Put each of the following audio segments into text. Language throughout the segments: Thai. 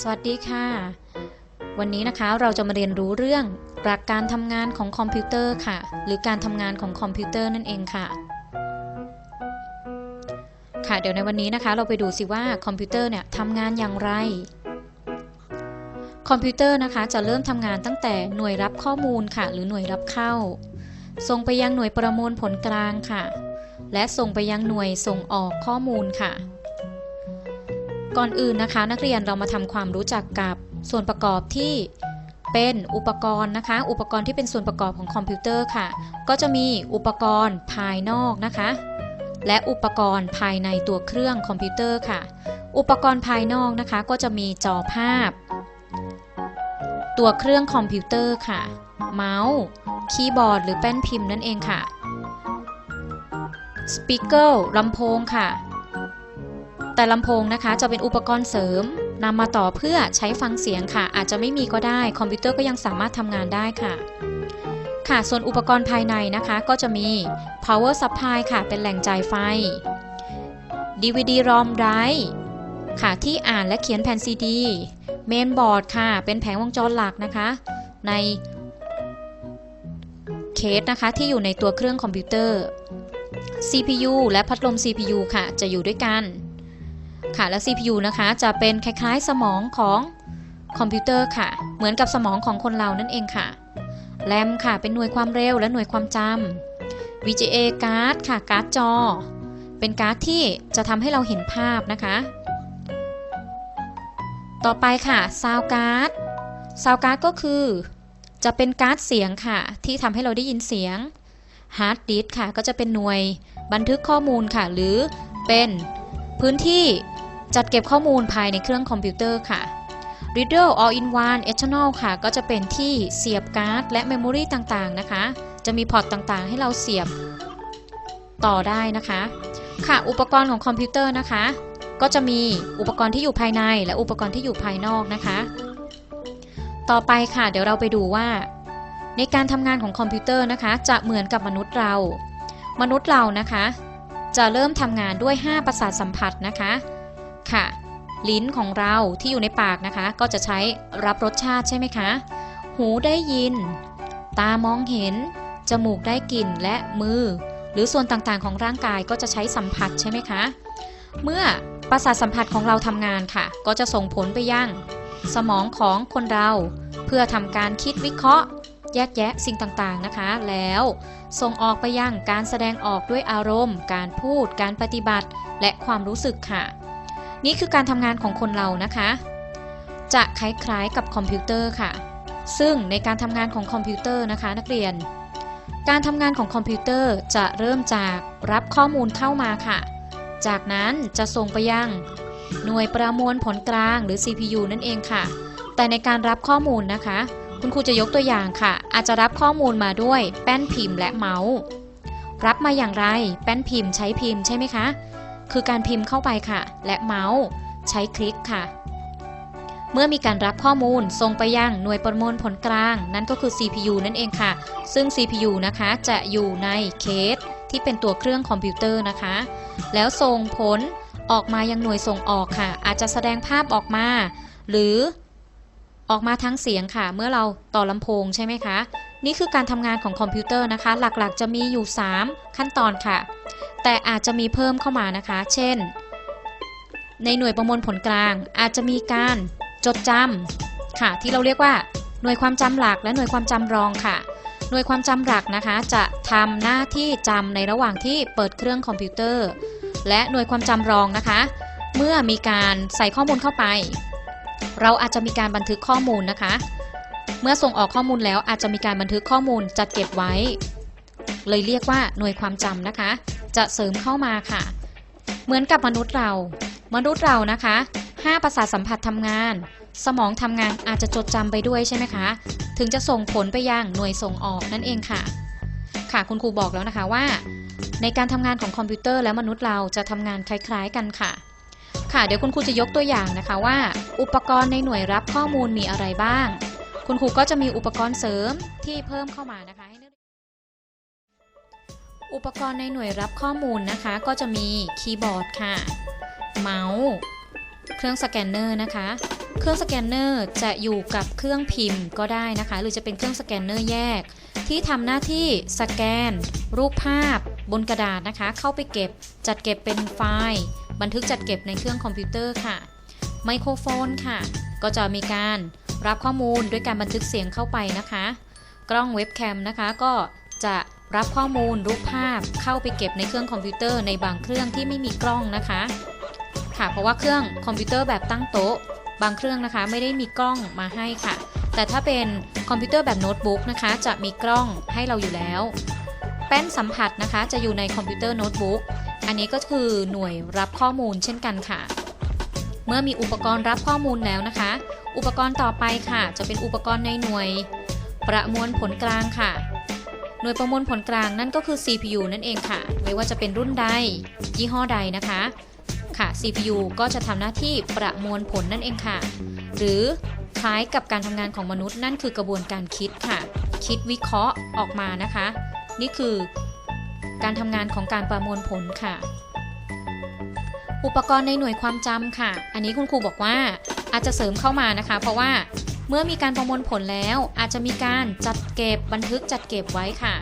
สวัสดีค่ะ วันนี้นะคะเราจะมาเรียนรู้เรื่องหลักการทำงานของคอมพิวเตอร์ค่ะ หรือการทำงานของคอมพิวเตอร์นั่นเองค่ะ ค่ะเดี๋ยวในวันนี้นะคะ เราไปดูสิว่าคอมพิวเตอร์เนี่ยทำงานอย่างไร คอมพิวเตอร์นะคะจะเริ่มทำงานตั้งแต่หน่วยรับข้อมูลค่ะ หรือหน่วยรับเข้า ส่งไปยังหน่วยประมวลผลกลางค่ะ และส่งไปยังหน่วยส่งออกข้อมูลค่ะ ก่อนอื่นนะคะ นักเรียนเรามาทำความรู้จักกับส่วนประกอบที่เป็นอุปกรณ์นะคะ อุปกรณ์ที่เป็นส่วนประกอบของคอมพิวเตอร์ค่ะ ก็จะมีอุปกรณ์ภายนอกนะคะ และอุปกรณ์ภายในตัวเครื่องคอมพิวเตอร์ค่ะ อุปกรณ์ภายนอกนะคะ ก็จะมีจอภาพ ตัวเครื่องคอมพิวเตอร์ค่ะ เมาส์ คีย์บอร์ด หรือแป้นพิมพ์นั่นเองค่ะสปีกเกอร์ลำโพงค่ะ แต่ลำโพงนะคะจะเป็นอุปกรณ์เสริมนำมาต่อเพื่อใช้ฟังเสียงค่ะ อาจจะไม่มีก็ได้คอมพิวเตอร์ก็ยังสามารถทำงานได้ค่ะค่ะ ส่วนอุปกรณ์ภายในนะคะก็จะมี power supply ค่ะ เป็นแหล่งจ่ายไฟ DVD ROM drive ค่ะ ที่อ่านและเขียนแผ่นซีดี main board ค่ะ เป็นแผงวงจรหลักนะคะ ในเคสนะคะที่อยู่ในตัวเครื่องคอมพิวเตอร์ CPU และพัดลม CPU ค่ะ จะอยู่ด้วยกัน ค่ะและ CPU นะคะจะเป็นคล้ายๆ สมองของคอมพิวเตอร์ค่ะ เหมือนกับสมองของคนเรานั่นเองค่ะแรมค่ะเป็นหน่วยความเร็วและหน่วยความจำ VGA การ์ดค่ะการ์ดจอ เป็นการ์ดที่จะทำให้เราเห็นภาพนะคะ ต่อไปค่ะซาวการ์ดซาวการ์ดก็คือ จะเป็นการ์ดเสียงค่ะ ที่ทำให้เราได้ยินเสียงฮาร์ดดิสค่ะ ก็จะเป็นหน่วยบันทึกข้อมูลค่ะ หรือเป็นพื้นที่ จัดเก็บข้อมูลภายในเครื่องคอมพิวเตอร์ค่ะ Reader All-in-One External ค่ะ ก็จะเป็นที่เสียบการ์ดและเมมโมรีต่างๆนะคะ จะมีพอร์ตต่างๆ ให้เราเสียบต่อได้นะคะ ค่ะ อุปกรณ์ของคอมพิวเตอร์นะคะ ก็จะมีอุปกรณ์ที่อยู่ภายใน และอุปกรณ์ที่อยู่ภายนอกนะคะ ต่อไปค่ะเดี๋ยวเราไปดูว่า ในการทำงานของคอมพิวเตอร์นะคะ จะเหมือนกับมนุษย์เรา มนุษย์เรานะคะ จะเริ่มทำงานด้วย 5 ประสาทสัมผัสนะคะ ค่ะ ลิ้นของเราที่อยู่ในปากนะคะ ก็จะใช้รับรสชาติใช่ไหมคะ หูได้ยิน ตามองเห็น จมูกได้กลิ่นและมือ หรือส่วนต่างๆของร่างกายก็จะใช้สัมผัสใช่ไหมคะ เมื่อประสาทสัมผัสของเราทำงานค่ะ ก็จะส่งผลไปยังสมองของคนเรา เพื่อทำการคิดวิเคราะห์ แยกแยะสิ่งต่างๆนะคะ แล้วส่งออกไปยังการแสดงออกด้วยอารมณ์ การพูด การปฏิบัติ และความรู้สึกค่ะ นี่คือการทำงานของคนเรานะคะ จะคล้ายๆกับคอมพิวเตอร์ค่ะ ซึ่งในการทำงานของคอมพิวเตอร์นะคะ นักเรียน การทำงานของคอมพิวเตอร์จะเริ่มจากรับข้อมูลเข้ามาค่ะ จากนั้นจะส่งไปยัง หน่วยประมวลผลกลางหรือ CPU นั่นเองค่ะ แต่ในการรับข้อมูลนะคะ คุณครูจะยกตัวอย่างค่ะ อาจจะรับข้อมูลมาด้วยแป้นพิมพ์และเมาส์ รับมาอย่างไร แป้นพิมพ์ใช้พิมพ์ใช่ไหมคะ คือการพิมพ์เข้าไปค่ะ และเมาส์ ใช้คลิกค่ะ เมื่อมีการรับข้อมูลส่งไปยังหน่วยประมวลผลกลาง นั่นก็คือ CPU นั่นเองค่ะ ซึ่ง CPU นะคะจะอยู่ในเคสที่เป็นตัวเครื่องคอมพิวเตอร์นะคะ แล้วส่งผลออกมายังหน่วยส่งออกค่ะ อาจจะแสดงภาพออกมา หรือออกมาทั้งเสียงค่ะ เมื่อเราต่อลำโพงใช่ไหมคะ นี่คือการทำงานของคอมพิวเตอร์นะคะ หลักๆ จะมีอยู่ 3 ขั้นตอนค่ะ แต่อาจจะมีเพิ่มเข้ามานะคะ เช่น ในหน่วยประมวลผลกลาง อาจจะมีการจดจำค่ะ ที่เราเรียกว่าหน่วยความจำหลักและหน่วยความจำรองค่ะ หน่วยความจำหลักนะคะ จะทำหน้าที่จำในระหว่างที่เปิดเครื่องคอมพิวเตอร์ และหน่วยความจำรองนะคะ เมื่อมีการใส่ข้อมูลเข้าไป เราอาจจะมีการบันทึกข้อมูลนะคะ เมื่อส่งออกข้อมูลแล้วอาจจะมีการบันทึกข้อมูลจัดเก็บไว้ เลยเรียกว่าหน่วยความจำนะคะ จะเสริมเข้ามาค่ะ เหมือนกับมนุษย์เรา มนุษย์เรานะคะ 5 ประสาทสัมผัสทำงาน สมองทำงานอาจจะจดจำไปด้วยใช่ไหมคะ ถึงจะส่งผลไปยังหน่วยส่งออกนั่นเองค่ะ ค่ะคุณครูบอกแล้วนะคะว่า ในการทำงานของคอมพิวเตอร์และมนุษย์เราจะทำงานคล้ายๆกันค่ะค่ะเดี๋ยวคุณครูจะยกตัวอย่างนะคะว่า อุปกรณ์ในหน่วยรับข้อมูลมีอะไรบ้าง คุณครูก็จะมีอุปกรณ์เสริมที่เพิ่มเข้ามานะคะ อุปกรณ์ในหน่วยรับข้อมูลนะคะ ก็จะมีคีย์บอร์ดค่ะ เมาส์ เครื่องสแกนเนอร์นะคะ เครื่องสแกนเนอร์จะอยู่กับเครื่องพิมพ์ก็ได้นะคะ หรือจะเป็นเครื่องสแกนเนอร์แยก ที่ทำหน้าที่สแกน รูปภาพ บนกระดาษนะคะ เข้าไปเก็บจัดเก็บเป็นไฟล์ บันทึกจัดเก็บในเครื่องคอมพิวเตอร์ค่ะ ไมโครโฟนค่ะ ก็จะมีการรับข้อมูลด้วยการบันทึกเสียงเข้าไปนะคะ กล้องเว็บแคมนะคะก็จะ รับข้อมูลรูปภาพเข้าไปเก็บในเครื่องคอมพิวเตอร์ในบางเครื่องที่ไม่มีกล้องนะคะ ค่ะเพราะว่าเครื่องคอมพิวเตอร์แบบตั้งโต๊ะ บางเครื่องนะคะ ไม่ได้มีกล้องมาให้ค่ะ แต่ถ้าเป็นคอมพิวเตอร์แบบโน้ตบุ๊กนะคะ จะมีกล้องให้เราอยู่แล้ว แป้นสัมผัสนะคะ จะอยู่ในคอมพิวเตอร์โน้ตบุ๊กอันนี้ก็คือหน่วยรับข้อมูลเช่นกันค่ะ เมื่อมีอุปกรณ์รับข้อมูลแล้วนะคะ อุปกรณ์ต่อไปค่ะ จะเป็นอุปกรณ์ในหน่วย ประมวลผลกลางค่ะ หน่วยประมวลผลกลางนั่นก็คือ CPU นั่นเองค่ะ ไม่ว่าจะเป็นรุ่นใด ยี่ห้อใดนะคะ ค่ะ CPU ก็จะทำหน้าที่ประมวลผลนั่นเองค่ะ หรือคล้ายกับการทำงานของมนุษย์นั่นคือกระบวนการคิดค่ะ คิดวิเคราะห์ออกมานะคะ นี่คือการทำงานของการประมวลผลค่ะ อุปกรณ์ในหน่วยความจำค่ะ อันนี้คุณครูบอกว่าอาจจะเสริมเข้ามานะคะ เพราะว่า มื่อมีการประมวลผลแล้วอาจจะมีการจัดเก็บบันทึกจัดเก็บไว้ค่ะ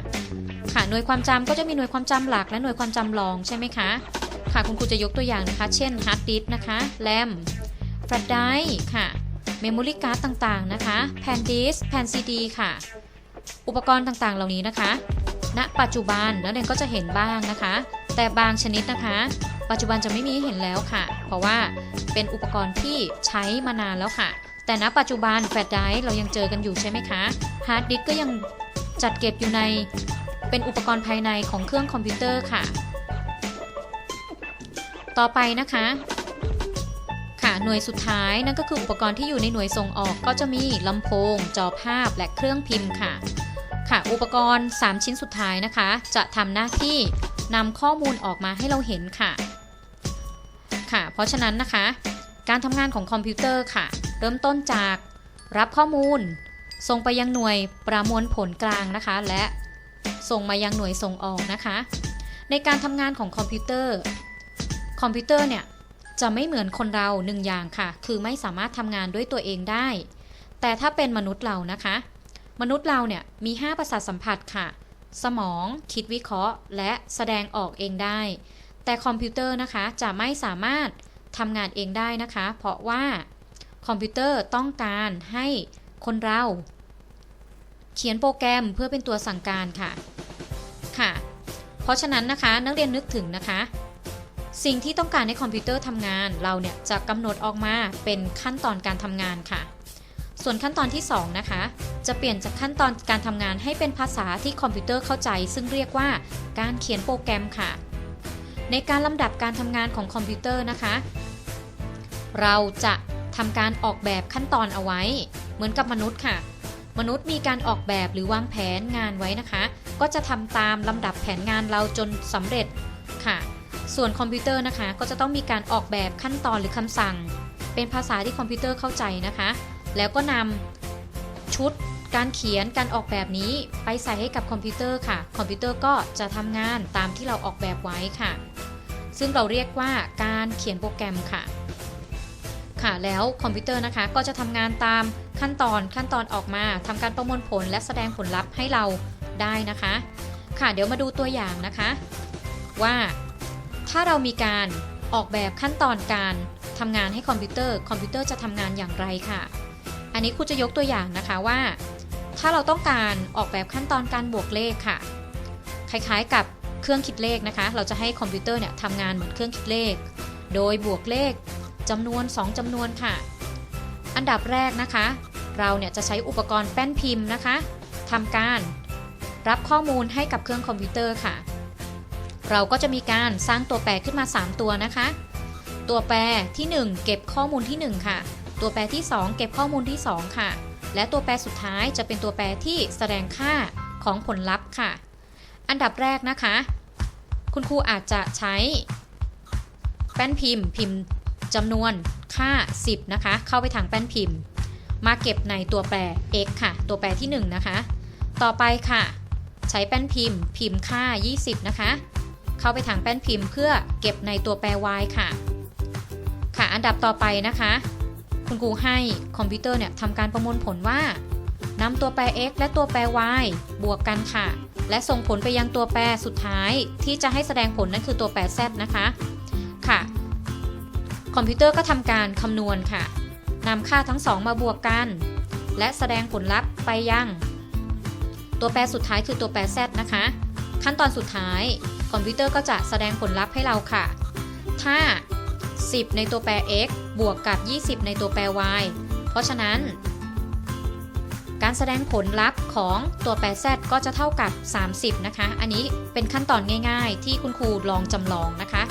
ค่ะหน่วยความจำก็จะมีหน่วยความจำหลักและหน่วยความจำรองใช่ไหมคะ ค่ะคุณครูจะยกตัวอย่างนะคะ เช่นฮาร์ดดิสนะคะแรมแฟลชไดร์ค่ะเมมโมรี่การ์ดต่างๆนะคะแผ่นดิสก์แผ่นซีดีค่ะ อุปกรณ์ต่างๆ เหล่านี้นะคะ ณ ปัจจุบันนักเรียนก็จะเห็นบ้างนะคะ แต่บางชนิดนะคะ ปัจจุบันจะไม่มีให้เห็นแล้วค่ะ เพราะว่าเป็นอุปกรณ์ที่ใช้มานานแล้วค่ะ แต่ณปัจจุบันแฟลชไดร์เรายังเจอกันอยู่ใช่ไหมคะฮาร์ดดิสก์ก็ยังจัดเก็บอยู่ในเป็นอุปกรณ์ภายในของเครื่องคอมพิวเตอร์ค่ะ ต่อไปนะคะค่ะหน่วยสุดท้ายนั่นก็คืออุปกรณ์ที่อยู่ในหน่วยส่งออกก็จะมีลำโพง จอภาพและเครื่องพิมพ์ค่ะ ค่ะ อุปกรณ์ 3 ชิ้นสุดท้ายนะคะ จะทำหน้าที่นำข้อมูลออกมาให้เราเห็นค่ะ ค่ะ เพราะฉะนั้นนะคะ การทำงานของคอมพิวเตอร์ค่ะ เริ่มต้นจากรับข้อมูล ส่งไปยังหน่วยประมวลผลกลางนะคะ และส่งมายังหน่วยส่งออกนะคะ ในการทำงานของคอมพิวเตอร์ คอมพิวเตอร์เนี่ยจะไม่เหมือนคนเราหนึ่งอย่างค่ะ คือไม่สามารถทำงานด้วยตัวเองได้ แต่ถ้าเป็นมนุษย์เรานะคะ มนุษย์เราเนี่ยมี 5 ประสาทสัมผัสค่ะ สมอง คิดวิเคราะห์ และแสดงออกเองได้ แต่คอมพิวเตอร์นะคะจะไม่สามารถทำงานเองได้นะคะ เพราะว่า คอมพิวเตอร์ต้องการให้คนเรา เขียนโปรแกรมเพื่อเป็นตัวสั่งการค่ะค่ะ เพราะฉะนั้นนะคะนักเรียนนึกถึงนะคะ สิ่งที่ต้องการให้คอมพิวเตอร์ทำงานเราเนี่ยจะกำหนดออกมาเป็นขั้นตอนการทำงานค่ะ ส่วนขั้นตอนที่ 2 นะคะ จะเปลี่ยนจากขั้นตอนการทำงานให้เป็นภาษาที่คอมพิวเตอร์เข้าใจ ซึ่งเรียกว่าการเขียนโปรแกรมค่ะ ในการลำดับการทำงานของคอมพิวเตอร์นะคะ เราจะ ทำการออกแบบขั้นตอนเอาไว้ เหมือนกับมนุษย์ค่ะ มนุษย์มีการออกแบบหรือวางแผนงานไว้นะคะ ก็จะทำตามลำดับแผนงานเราจนสำเร็จค่ะ ส่วนคอมพิวเตอร์นะคะ ก็จะต้องมีการออกแบบขั้นตอนหรือคำสั่ง เป็นภาษาที่คอมพิวเตอร์เข้าใจนะคะ แล้วก็นำชุดการเขียนการออกแบบนี้ไปใส่ให้กับคอมพิวเตอร์ค่ะ คอมพิวเตอร์ก็จะทำงานตามที่เราออกแบบไว้ค่ะ ซึ่งเราเรียกว่าการเขียนโปรแกรมค่ะ ค่ะแล้วคอมพิวเตอร์นะคะก็จะทำงานตามขั้นตอนขั้นตอนออกมาทำการประมวลผลและแสดงผลลัพธ์ให้เราได้นะคะ ค่ะเดี๋ยวมาดูตัวอย่างนะคะ ว่าถ้าเรามีการออกแบบขั้นตอนการทำงานให้คอมพิวเตอร์ คอมพิวเตอร์จะทำงานอย่างไรค่ะ อันนี้ครูจะยกตัวอย่างนะคะว่า ถ้าเราต้องการออกแบบขั้นตอนการบวกเลขค่ะ คล้ายๆกับเครื่องคิดเลขนะคะ เราจะให้คอมพิวเตอร์เนี่ยทำงานเหมือนเครื่องคิดเลข โดยบวกเลข จำนวน 2จำนวนค่ะ อันดับแรกนะคะ เราเนี่ยจะใช้อุปกรณ์แป้นพิมพ์นะคะทำการรับข้อมูลให้กับเครื่องคอมพิวเตอร์ค่ะ เราก็จะมีการสร้างตัวแปรขึ้นมา 3 ตัวนะคะ ตัวแปรที่ 1 เก็บข้อมูลที่ 1 ค่ะ ตัวแปรที่ 2 เก็บข้อมูลที่ 2 ค่ะ และตัวแปรสุดท้ายจะเป็นตัวแปรที่แสดงค่าของผลลัพธ์ค่ะ อันดับแรกนะคะ คุณครูอาจจะใช้แป้นพิมพ์พิมพ์ จำนวนค่า 10 นะคะ เข้าไปทางแป้นพิมพ์ มาเก็บในตัวแปร x ค่ะ ตัวแปรที่ 1 นะคะ ต่อไปค่ะ ใช้แป้นพิมพ์ พิมพ์ค่า 20 นะคะ เข้าไปทางแป้นพิมพ์ เพื่อเก็บในตัวแปร y ค่ะ ค่ะ อันดับต่อไปนะคะ คุณครูให้คอมพิวเตอร์เนี่ยทำการประมวลผลว่านำตัวแปร x และตัวแปร y บวกกันค่ะ และส่งผลไปยังตัวแปรสุดท้าย ที่จะให้แสดงผลนั่นคือตัวแปร z นะคะ คอมพิวเตอร์ก็ทำการคำนวณค่ะนำค่าทั้งสองมาบวกกัน และแสดงผลลัพธ์ไปยัง ตัวแปรสุดท้ายคือตัวแปร z นะคะ ขั้นตอนสุดท้ายคอมพิวเตอร์ก็จะแสดงผลลัพธ์ให้เราค่ะ ถ้า 10 ในตัวแปร x บวกกับ 20 ในตัวแปร y เพราะฉะนั้น การแสดงผลลัพธ์ของตัวแปร z ก็จะเท่ากับ 30 นะคะ อันนี้เป็นขั้นตอนง่าย ๆ ที่คุณครูลองจำลองนะคะ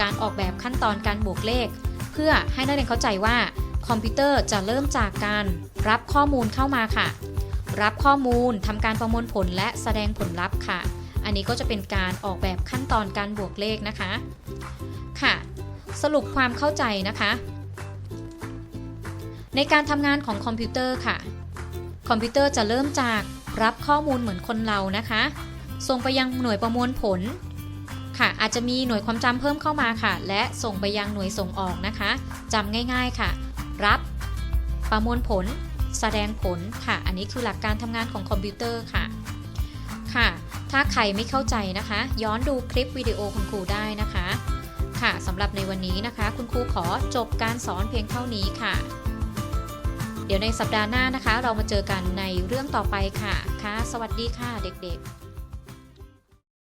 การออกแบบขั้นตอนการบวกเลข เพื่อให้นักเรียนเข้าใจว่า คอมพิวเตอร์จะเริ่มจากการรับข้อมูลเข้ามาค่ะ รับข้อมูลทำการประมวลผลและแสดงผลลัพธ์ค่ะ อันนี้ก็จะเป็นการออกแบบขั้นตอนการบวกเลขนะคะ ค่ะ สรุปความเข้าใจนะคะ ในการทำงานของคอมพิวเตอร์ค่ะ คอมพิวเตอร์จะเริ่มจากรับข้อมูลเหมือนคนเรานะคะ ส่งไปยังหน่วยประมวลผล ค่ะ อาจจะมีหน่วยความจำเพิ่มเข้ามาค่ะ และส่งไปยังหน่วยส่งออกนะคะจำง่าย ๆค่ะ รับ ประมวลผล แสดงผลค่ะ อันนี้คือหลักการทำงานของคอมพิวเตอร์ค่ะค่ะ ถ้าใครไม่เข้าใจนะคะ ย้อนดูคลิปวิดีโอคุณครูได้นะคะ ค่ะสำหรับในวันนี้นะคะ คุณครูขอจบการสอนเพียงเท่านี้ค่ะ เดี๋ยวในสัปดาห์หน้านะคะ เรามาเจอกันในเรื่องต่อไปค่ะ ค่ะ สวัสดีค่ะเด็กๆ